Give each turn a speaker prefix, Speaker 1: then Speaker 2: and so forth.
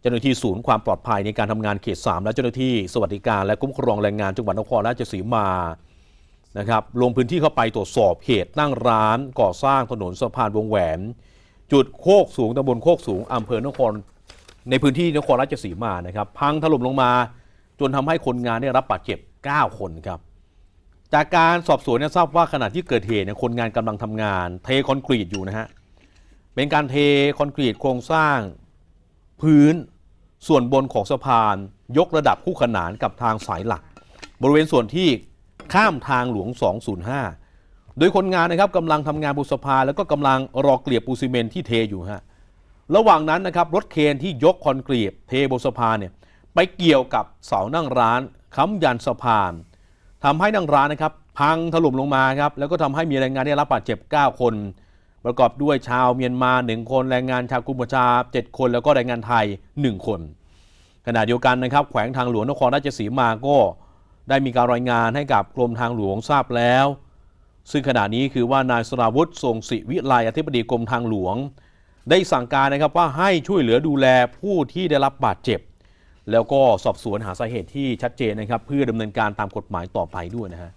Speaker 1: เจ้าหน้าที่ศูนย์ความปลอดภัยในการทำงานเขต 3 และเจ้าหน้าที่สวัสดิการและคุ้มครองแรงงานจังหวัดนครราชสีมานะครับลงพื้นที่เข้าไปตรวจสอบเหตุนั่งร้านก่อสร้างถนนสะพานวงแหวน จุดโคกสูงตำบลโคกสูงอำเภอนครในพื้นที่นครราชสีมานะครับพังถล่มลงมา จนทำให้คนงานได้รับบาดเจ็บ 9 คนครับ จากการสอบสวนเนี่ยทราบว่าขณะที่เกิดเหตุเนี่ยคนงานกำลังทำงาน เทคอนกรีตอยู่นะฮะเป็นการเทคอนกรีตโครงสร้าง พื้นส่วนบนของสะพานยกระดับคู่ขนานกับทางสายหลัก บริเวณส่วนที่ข้ามทางหลวง 205 โดยคนงานนะครับกำลังทำงานบนสะพานแล้วก็กำลังรอเกลี่ยปูซีเมนต์ที่เทอยู่ฮะระหว่างนั้นนะครับรถเคนที่ยกคอนกรีตเทบนสะพานเนี่ยไปเกี่ยวกับเสานั่งร้านค้ำยันสะพานทำให้นั่งร้านนะครับพังถล่มลงมาครับแล้วก็ทำให้มีแรงงานได้รับบาดเจ็บ 9 คน ประกอบด้วยชาวเมียนมา 1 คน แรงงานชาวกัมพูชา 7 คน แล้วก็แรงงานไทย 1 คน ขณะเดียวกันนะครับ แขวงทางหลวงนครราชสีมาก็ได้มีการรายงานให้กับกรมทางหลวงทราบแล้ว ซึ่งขณะนี้คือว่านายสราวุธทรงศิวิไลอธิบดีกรมทางหลวง ได้สั่งการนะครับว่าให้ช่วยเหลือดูแลผู้ที่ได้รับบาดเจ็บ แล้วก็สอบสวนหาสาเหตุที่ชัดเจนนะครับ เพื่อดำเนินการตามกฎหมายต่อไปด้วยนะฮะ